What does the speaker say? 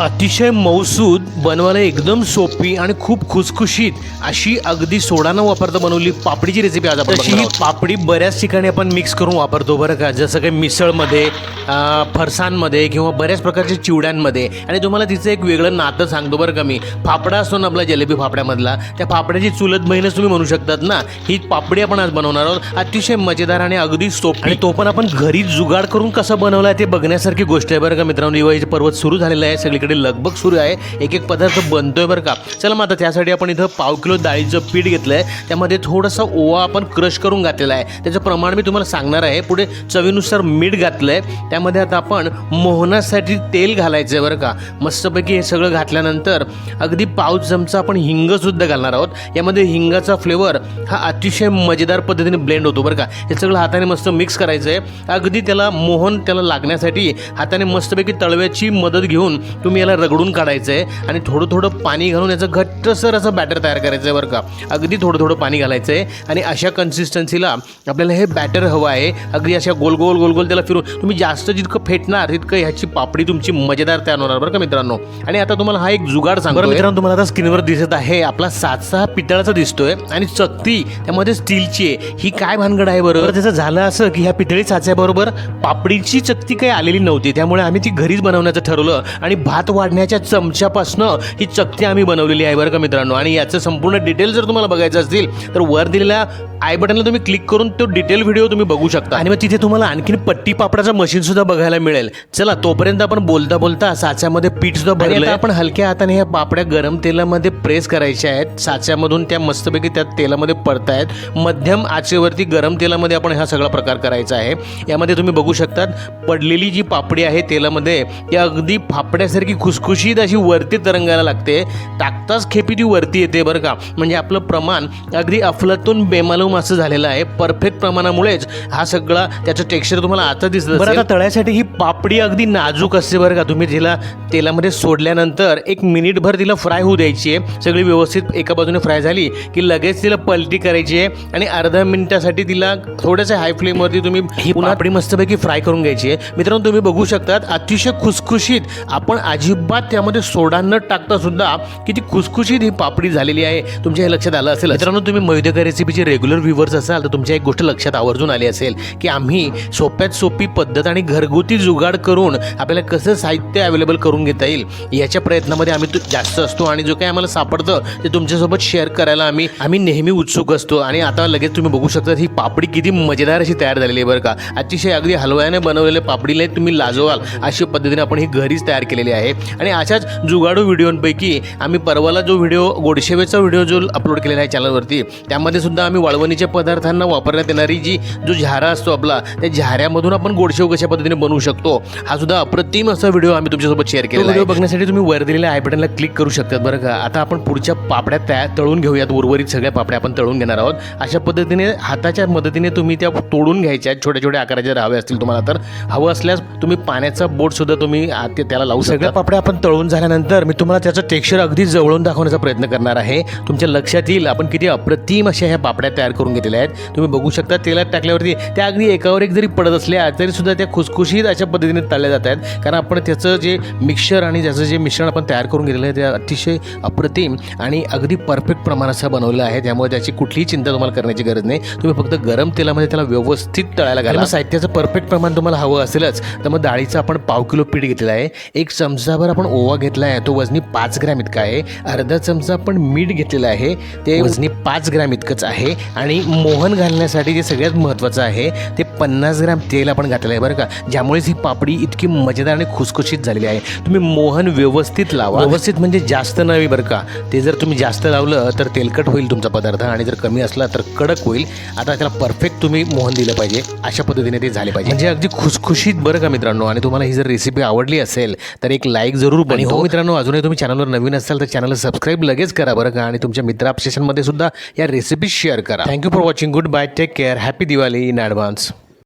अतिशय मौसूद बनवायला एकदम सोपी आणि खूप खुसखुशीत अशी अगदी सोडा न वापरता बनवली पापडीची रेसिपी आज आपण तशी आहोत. पापडी बऱ्याच ठिकाणी आपण मिक्स करून वापरतो बरं का. जसं काही मिसळमध्ये अं, फरसाणमध्ये किंवा बऱ्याच प्रकारच्या चिवड्यांमध्ये. आणि तुम्हाला तिचं एक वेगळं नातं सांगतो बरं का मी. फाफडा असतो ना आपला जलेबी फाफड्यामधला त्या फाफड्याची चुलत बहीणच तुम्ही म्हणू शकतात ना. ही पापडी आपण आज बनवणार आहोत. अतिशय मजेदार आणि अगदी सोपी. आणि तो पण आपण घरी जुगाड करून कसं बनवला आहे ते बघण्यासारखी गोष्ट आहे बरं का मित्रांनो. दिवाळीचे पर्वत सुरू झालेलं आहे इकडे लगबग सुरू आहे. एक एक पदार्थ बनतोय बरं का. चला मग आता त्यासाठी आपण इथं पाव किलो डाळीचं पीठ घेतलं आहे त्यामध्ये थोडासा ओवा आपण क्रश करून घातलेला आहे. त्याचं प्रमाण मी तुम्हाला सांगणार आहे. पुढे चवीनुसार मीठ घातलं आहे त्यामध्ये आता आपण मोहनासाठी तेल घालायचं आहे बरं का. मस्तपैकी हे सगळं घातल्यानंतर अगदी पाव चमचा आपण हिंगसुद्धा घालणार आहोत. यामध्ये हिंगाचा फ्लेवर हा अतिशय मजेदार पद्धतीने ब्लेंड होतो बरं का. हे सगळं हाताने मस्त मिक्स करायचं आहे अगदी त्याला मोहन त्याला लागण्यासाठी हाताने मस्तपैकी तळव्याची मदत घेऊन तुम्ही याला रगडून काढायचं आहे आणि थोडं थोडं पाणी घालून याचं घट्टसर असं बॅटर तयार करायचं आहे बरं का. अगदी थोडं थोडं पाणी घालायचं आहे आणि अशा कन्सिस्टन्सीला आपल्याला हे बॅटर हवं आहे. अगदी अशा गोल गोल गोल गोल त्याला फिरून तुम्ही जास्त जितकं फेटणार तितकं ह्याची पापडी तुमची मजेदार तयार होणार बरं का मित्रांनो. आणि आता तुम्हाला हा एक जुगाड सांगतो मित्रांनो तुम्हाला आता स्क्रीनवर दिसत आहे. आपला सातसा हा पितळाचा दिसतोय आणि चकती त्यामध्ये स्टीलची आहे. ही काय भानगड आहे बरोबर त्याचं झालं असं की ह्या पितळी साच्याबरोबर पापडीची चकती काही आलेली नव्हती. त्यामुळे आम्ही ती घरीच बनवण्याचं ठरवलं आणि भात वाढण्याच्या चमच्यापासनं ही चकती आम्ही बनवलेली आहे बरं का मित्रांनो. आणि याचं संपूर्ण डिटेल जर तुम्हाला बघायचं असतील तर वर दिलेल्या आय बटनला तुम्ही क्लिक करून तो डिटेल व्हिडिओ तुम्ही बघू शकता. आणि मग तिथे तुम्हाला आणखीन पट्टी पापडाचं मशीन सुद्धा बघायला मिळेल. चला तोपर्यंत आपण बोलता बोलता साच्यामध्ये पीठ सुद्धा भरलं आपण हलक्या हाताने ह्या पापड्या गरम तेलामध्ये प्रेस करायच्या आहेत. साच्यामधून त्या मस्तपैकी त्या तेलामध्ये पडतायत. मध्यम आचेवरती गरम तेलामध्ये आपण हा सगळा प्रकार करायचा आहे. यामध्ये तुम्ही बघू शकतात पडलेली जी पापडी आहे तेलामध्ये ती अगदी फापड्यासारखी खुसखुशीत अशी वरती तरंगायला लागते. टाकताच खेपी ती वरती येते बरं का. म्हणजे आपलं प्रमाण अगदी अफलातून बेमालूम असं झालेलं आहे. परफेक्ट प्रमाणामुळेच हा सगळा त्याचं टेक्स्चर तुम्हाला आता दिसलं बरं आता तळ्यासाठी ही पापडी अगदी नाजूक असते बरं का. तुम्ही तिला तेलामध्ये सोडल्यानंतर एक मिनिटभर तिला फ्राय होऊ द्यायची आहे. सगळी व्यवस्थित एका बाजूने फ्राय झाली की लगेच तिला पलटी करायची आहे आणि अर्धा मिनिटासाठी तिला थोडंसं हाय फ्लेमवरती तुम्ही ही पापडी मस्तपैकी फ्राय करून घ्यायची आहे. मित्रांनो तुम्ही बघू शकतात अतिशय खुसखुशीत आपण अजिबात त्यामध्ये सोडा न टाकता सुद्धा किती खुसखुशीत ही पापडी झालेली आहे. तुमच्या हे लक्षात आलं असेल मित्रांनो तुम्ही मैदेकर रेसिपीचे रेग्युलर व्ह्युअर्स असाल तर तुमच्या एक गोष्ट लक्षात आवर्जून आली असेल की आम्ही सोप्यात सोपी पद्धत आणि घरगुती जुगाड करून आपल्याला कसं साहित्य अवेलेबल करून घेता येईल याच्या प्रयत्नामध्ये आम्ही जास्त असतो आणि जो काही आम्हाला सापडतं ते तुमच्यासोबत शेअर करायला आम्ही आम्ही नेहमी उत्सुक असतो. आणि आता लगेच तुम्ही बघू शकता ही पापडी किती मजेदार अशी तयार झालेली आहे बरं का. अतिशय अगदी हलव्याने बनवलेल्या पापडीला तुम्ही लाजवाल अशा पद्धतीने आपण ही घरीच तयार केलेली आहे. आणि अशाच जुगाडू व्हिडिओंपैकी आम्ही परवाला जो व्हिडिओ गोडशेवेचा व्हिडिओ जो अपलोड केलेला आहे चॅनलवरती त्यामध्ये सुद्धा आम्ही वाळवणीच्या पदार्थांना वापरण्यात येणारी जी जो झारा असतो आपला त्या झाऱ्यामधून आपण गोडशेव कशा पद्धतीने बनवू शकतो हा सुद्धा अप्रतिम असा व्हिडिओ आम्ही तुमच्यासोबत शेअर केला व्हिडिओ बघण्यासाठी तुम्ही वर दिलेल्या आय बटनला क्लिक करू शकतात बरं का. आता आपण पुढच्या पापड्या तयार तळून घेऊयात उर्वरित सगळ्या पापड्या आपण तळून घेणार आहोत. अशा पद्धतीने हाताच्या मदतीने तुम्ही त्या तोडून घ्यायच्या छोट्या छोट्या आकाराच्या हवे असतील तुम्हाला तर. हवं असल्यास तुम्ही पाण्याचा बोट सुद्धा तुम्ही त्याला लावू सगळ्या पापड्या आपण तळून झाल्यानंतर मी तुम्हाला त्याचं टेक्स्चर अगदी जवळून दाखवण्याचा प्रयत्न करणार आहे. तुमच्या लक्षात येईल आपण किती अप्रतिम अशा ह्या पापड्या तयार करून घेतलेल्या आहेत. तुम्ही बघू शकता तेलात टाकल्यावरती त्या अगदी एकावर एक जरी पडत असल्या तरीसुद्धा त्या खुसखुशीत अशा पद्धतीने तळल्या जात आहेत. कारण आपण त्याचं जे मिक्सर आणि त्याचं जे मिश्रण आपण तयार करून घेतलेलं आहे ते अतिशय अप्रतिम आणि अगदी परफेक्ट प्रमाण असं बनवलं आहे. त्यामुळे त्याची कुठलीही चिंता तुम्हाला करण्याची गरज नाही. तुम्ही फक्त गरम तेलामध्ये त्याला व्यवस्थित तळायला घाला. साहित्याचं परफेक्ट प्रमाण तुम्हाला हवं असेलच तर मग डाळीचं आपण पाव किलो पीठ घेतलेलं आहे. एक चमचाभर आपण ओवा घेतला आहे. तो वजनी पाच ग्रॅम इतका आहे. अर्धा चमचा आपण मीठ घेतलेलं आहे. ते वजनी पाच ग्रॅम इतकंच आहे. आणि मोहन घालण्यासाठी जे सगळ्यात महत्त्वाचं आहे ते पन्नास ग्रॅम तेल आपण घातलेलं आहे बरं का. ज्यामुळेच ही पापडी इतकी मजेदार आणि खुसखुशीत झालेली आहे. तुम्ही मोहन व्यवस्थित लावा. व्यवस्थित म्हणजे जास्त नव्हे बरं का. ते जर तुम्ही जास्त लावलं तर तेलकट होईल तुमचा पदार्थ आणि जर कमी असला तर कडक होईल. आता त्याला परफेक्ट तुम्ही मोहन दिलं पाहिजे. अशा पद्धतीने ते झाले पाहिजे. म्हणजे अगदी खुसखुशीत बरं का मित्रांनो. आणि तुम्हाला ही जर रेसिपी आवडली असेल तर एक लाईक जरूर आणि हो मित्रांनो अजूनही तुम्ही चॅनलवर नवीन असाल तर चॅनलला सबस्क्राईब लगेच करा बरं का. आणि तुमच्या मित्रमध्ये सुद्धा या रेसिपी शेअर करा. Thank you for watching good bye take care happy Diwali in advance